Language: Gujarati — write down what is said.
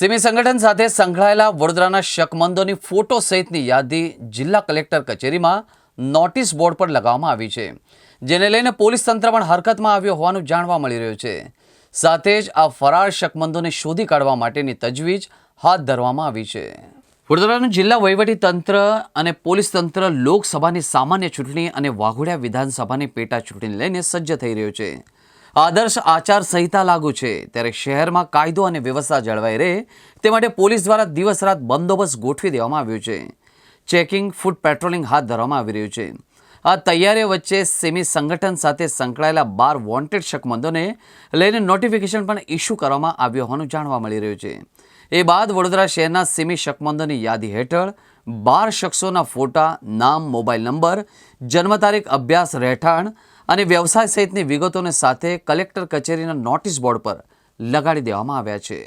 સિમી સંગઠન સાથે સંકળાયેલા વડોદરાના શકમંદોની ફોટો સહિતની યાદી જિલ્લા કલેક્ટર કચેરીમાં નોટિસ બોર્ડ પર લગાવવામાં આવી છે, જેને લઈને પોલીસ તંત્ર પણ હરકતમાં આવ્યો હોવાનું જાણવા મળી રહ્યું છે. સાથે જ આ ફરાર શકમંદોને શોધી કાઢવા માટેની તજવીજ હાથ ધરવામાં આવી છે. વડોદરાનું જિલ્લા વહીવટી તંત્ર અને પોલીસ તંત્ર લોકસભાની સામાન્ય ચૂંટણી અને વાઘોડિયા વિધાનસભાની પેટા ચૂંટણી લઈને સજ્જ થઈ રહ્યું છે. આદર્શ આચાર સંહિતા લાગુ છે. ત્યારે શહેરમાં કાયદો અને વ્યવસ્થા જળવાઈ રહે તે માટે પોલીસ દ્વારા દિવસ રાત બંદોબસ્ત ગોઠવી દેવામાં આવ્યો છે. ચેકિંગ, ફૂડ પેટ્રોલિંગ હાથ ધરવામાં આવી રહ્યું છે. આ તૈયારીઓ વચ્ચે સેમી સંગઠન સાથે સંકળાયેલા બાર વોન્ટેડ શકમંદોને લઈને નોટિફિકેશન પણ ઇસ્યુ કરવામાં આવ્યો હોવાનું જાણવા મળી રહ્યું છે. એ બાદ વડોદરા શહેરના સેમી શકમંદોની યાદી હેઠળ બાર શખ્સોના ફોટા, નામ, મોબાઈલ નંબર, જન્મ તારીખ, અભ્યાસ, રહેઠાણ અને વ્યવસાય સહિતની વિગતોને સાથે કલેક્ટર કચેરીના નોટિસ બોર્ડ પર લગાડી દેવામાં આવ્યા છે.